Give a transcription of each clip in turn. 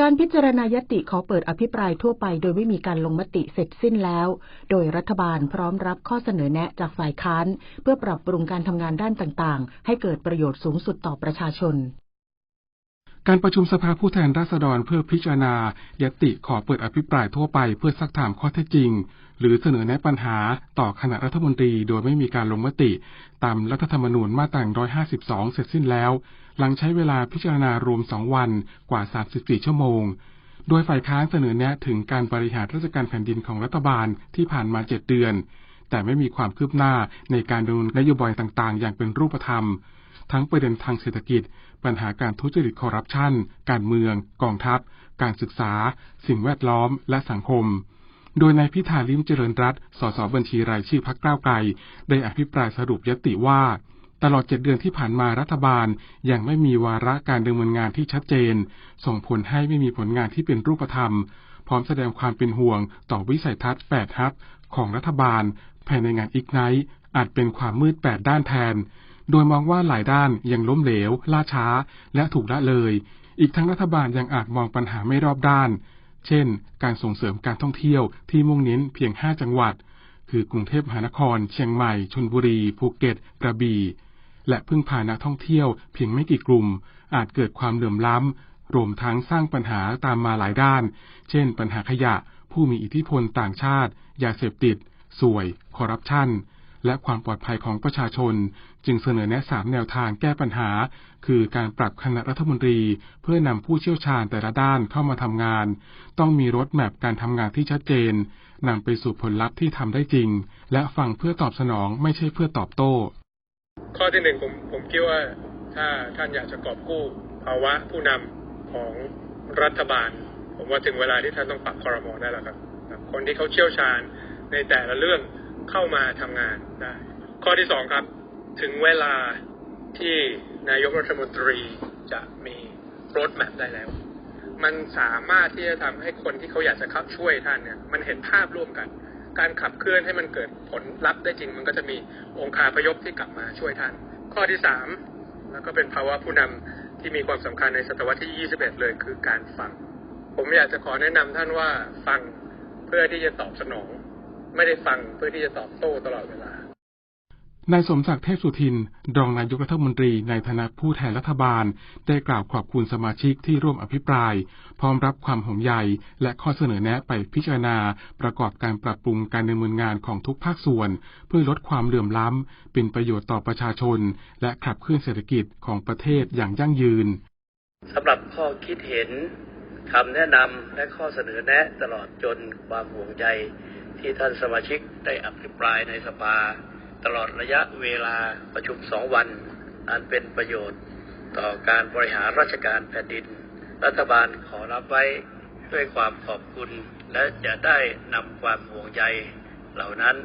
การพิจารณายติขอเปิดอภิปรายทั่วไปโดยไม่มีการลงมติเสร็จสิ้นแล้ว โดยรัฐบาลพร้อมรับข้อเสนอแนะจากฝ่ายค้าน เพื่อปรับปรุงการทำงานด้านต่างๆ ให้เกิดประโยชน์สูงสุดต่อประชาชน การประชุมสภาผู้แทนราษฎรเพื่อพิจารณายติขอเปิดอภิปรายทั่วไปเพื่อซักถามข้อเท็จจริง หรือเสนอแนะปัญหาต่อคณะรัฐมนตรีโดยไม่มีการลงมติ ตามรัฐธรรมนูญมาตรา 152 เสร็จสิ้นแล้ว หลังใช้เวลาพิจารณารวม 2 วันกว่า 34 ชั่วโมง โดยฝ่ายค้านเสนอแนะถึงการบริหารราชการแผ่นดินของรัฐบาลที่ผ่านมา 7 เดือน แต่ไม่มีความคืบหน้าในการดำเนินนโยบายต่างๆ อย่างเป็นรูปธรรมทั้งประเด็นทางเศรษฐกิจ ปัญหาการทุจริตคอร์รัปชัน การเมือง กองทัพ การศึกษา สิ่งแวดล้อม และสังคม โดยนายพิธาลิมเจริญรัตสสบัญชีรายชื่อพักก้าวไกล ได้อภิปรายสรุปยติว่า ตลอดเจ็ดเดือนที่ผ่านมารัฐบาล ยังไม่มีวาระการดำเนินงานที่ชัดเจน ส่งผลให้ไม่มีผลงานที่เป็นรูปธรรม พร้อมแสดงความเป็นห่วงต่อวิสัยทัศน์8ฮับของรัฐบาลภายในงานอีกไนท์อาจเป็นความมืดแปดด้านแทน โดยมองว่าหลายด้านยังล้มเหลว ล่าช้า และถูกละเลย อีกทั้งรัฐบาลยังอาจมองปัญหาไม่รอบด้าน เช่น การส่งเสริมการท่องเที่ยวที่มุ่งเน้นเพียง 5 จังหวัด คือกรุงเทพมหานคร เชียงใหม่ชลบุรี ภูเก็ต กระบี่ และพึ่งพานักท่องเที่ยวเพียงไม่กี่กลุ่ม อาจเกิดความเหลื่อมล้ำ รวมทั้งสร้างปัญหาตามมาหลายด้าน เช่น ปัญหาขยะ ผู้มีอิทธิพลต่างชาติ ยาเสพติด สวย คอร์รัปชัน และความปลอดภัยของประชาชน จึงเสนอแนะสามแนวทางแก้ปัญหา คือการปรับคณะรัฐมนตรี เพื่อนำผู้เชี่ยวชาญแต่ละด้านเข้ามาทำงาน ต้องมีรถแมพการทำงานที่ชัดเจนนำไปสู่ผลลัพธ์ที่ทำได้จริง และฟังเพื่อตอบสนองไม่ใช่เพื่อตอบโต้ ข้อที่หนึ่งผมผมคิดว่าถ้าท่านอยากจะกอบกู้ภาวะผู้นำของรัฐบาล ผมว่าถึงเวลาที่ท่านต้องปรับคอรมอได้แล้วครับคนที่เขาเชี่ยวชาญในแต่ละเรื่อง เข้ามาทำงานได้ ข้อที่สองครับ ถึงเวลาที่นายกรัฐมนตรีจะมีรถแมพได้แล้ว มันสามารถที่จะทำให้คนที่เขาอยากจะเข้าช่วยท่านเนี่ย มันเห็นภาพร่วมกัน การขับเคลื่อนให้มันเกิดผลลัพธ์ได้จริง มันก็จะมีองค์คาพยพที่กลับมาช่วยท่าน ข้อที่สามแล้วก็เป็นภาวะผู้นำที่มีความสำคัญในศตวรรษที่ 21 เลยคือการฟัง ผมอยากจะขอแนะนำท่านว่าฟังเพื่อที่จะตอบสนอง ไม่ได้ฟังเพื่อที่จะตอบโต้ตลอดเวลานายสมศักดิ์เทพสุทิน รองนายกรัฐมนตรีในฐานะผู้แทนรัฐบาล ได้กล่าวขอบคุณสมาชิกที่ร่วมอภิปราย พร้อมรับความห่วงใยและข้อเสนอแนะไปพิจารณา ประกอบการปรับปรุงการดำเนินงานของทุกภาคส่วน เพื่อลดความเหลื่อมล้ำ เป็นประโยชน์ต่อประชาชน และขับเคลื่อนเศรษฐกิจของประเทศอย่างยั่งยืนสำหรับข้อคิดเห็นคำแนะนำและข้อเสนอแนะตลอดจนความห่วงใย ที่ท่านสมาชิกได้อภิปรายในสภา ตลอดระยะเวลาประชุมสองวัน อันเป็นประโยชน์ต่อการบริหารราชการแผ่นดิน รัฐบาลขอรับไว้ด้วยความขอบคุณ และจะได้นำความห่วงใยเหล่านั้น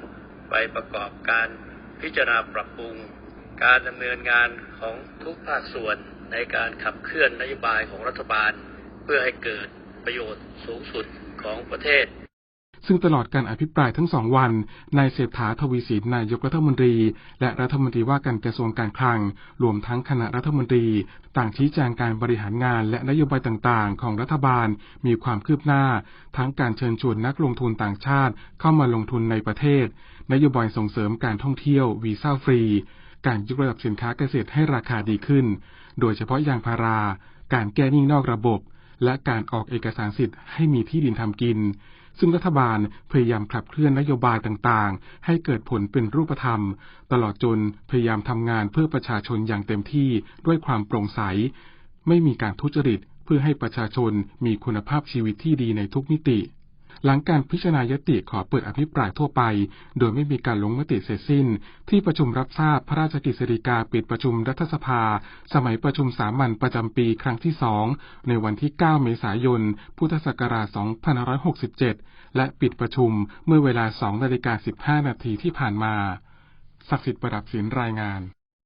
ไปประกอบการพิจารณาปรับปรุง การดำเนินงานของทุกภาคส่วนในการขับเคลื่อนนโยบายของรัฐบาล เพื่อให้เกิดประโยชน์สูงสุดของประเทศ ซึ่งตลอดการอภิปรายทั้งสองวันนายเศรษฐาทวีสินนายกรัฐมนตรี และรัฐมนตรีว่าการกระทรวงการคลัง รวมทั้งคณะรัฐมนตรี ต่างชี้แจงการบริหารงานและนโยบายต่างๆ ของรัฐบาลมีความคืบหน้า ทั้งการเชิญชวนนักลงทุนต่างชาติ เข้ามาลงทุนในประเทศ นโยบายส่งเสริมการท่องเที่ยววีซ่าฟรี การยกระดับสินค้าเกษตรให้ราคาดีขึ้น โดยเฉพาะยางพารา การแก้หนี้นอกระบบและการออกเอกสารสิทธิ์ให้มีที่ดินทำกิน ซึ่งรัฐบาลพยายามขับเคลื่อนนโยบายต่างๆ ให้เกิดผลเป็นรูปธรรม ตลอดจนพยายามทำงานเพื่อประชาชนอย่างเต็มที่ด้วยความโปร่งใส ไม่มีการทุจริต เพื่อให้ประชาชนมีคุณภาพชีวิตที่ดีในทุกมิติ หลังการพิจารณายติขอเปิดอภิปรายทั่วไป โดยไม่มีการลงมติเสร็จสิ้น ที่ประชุมรับทราบพระราชกฤษฎีกาปิดประชุมรัฐสภา สมัยประชุมสามัญประจำปีครั้งที่สองในวันที่ 9 เมษายน พุทธศักราช 2567 และปิดประชุมเมื่อเวลา2นาฬิกา15 นาทีที่ผ่านมา ศักดิ์สิทธิ์ประดับศิลรายงาน